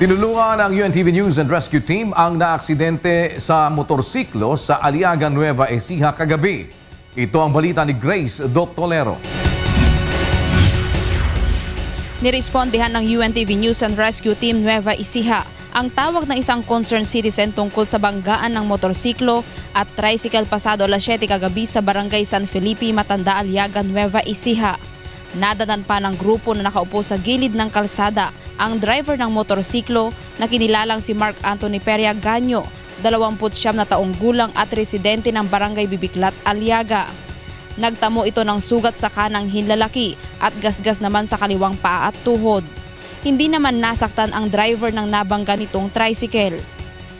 Tinulungan ng UNTV News and Rescue Team ang naaksidente sa motorsiklo sa Aliaga Nueva Ecija kagabi. Ito ang balita ni Grace Doctolero. Nirespondihan ng UNTV News and Rescue Team Nueva Ecija ang tawag ng isang concerned citizen tungkol sa banggaan ng motorsiklo at tricycle pasado alas 7 kagabi sa barangay San Felipe, Matanda, Aliaga, Nueva Ecija. Nadanan pa ng grupo na nakaupo sa gilid ng kalsada ang driver ng motorsiklo na kinilalang si Mark Anthony Peria Ganyo, 29 na taong gulang at residente ng barangay Bibiklat, Aliaga. Nagtamo ito ng sugat sa kanang hinlalaki at gasgas naman sa kaliwang paa at tuhod. Hindi naman nasaktan ang driver ng nabangga nitong tricycle.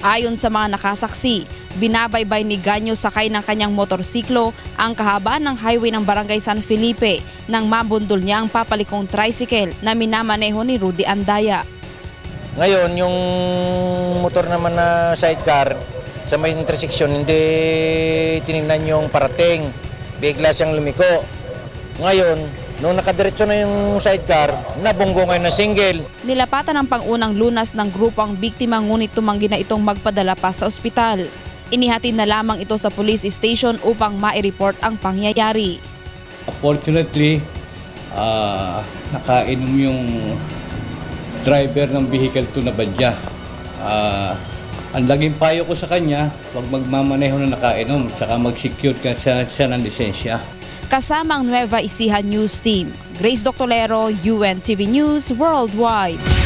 Ayon sa mga nakasaksi, binabaybay ni Ganyo sakay ng kanyang motorsiklo ang kahabaan ng highway ng barangay San Felipe nang mabundol niya ang papalikong tricycle na minamaneho ni Rudy Andaya. Ngayon, yung motor naman na sidecar sa may intersection, hindi tinignan yung parating. Bigla siyang lumiko. Ngayon, nung nakadiretso na yung sidecar, nabunggo ngayon na single. Nilapatan ang pangunang lunas ng grupo ang biktima ngunit tumanggi na itong magpadala pa sa ospital. Inihatid na lamang ito sa police station upang ma-report ang pangyayari. Fortunately, ah, nakainom yung driver ng vehicle to na badya. Ah, ang laging payo ko sa kanya, huwag magmamaneho na nakainom, saka mag-secure ka siya, siya ng lisensya. Kasama ang Nueva Ecija News Team. Grace Doctolero, UNTV News Worldwide.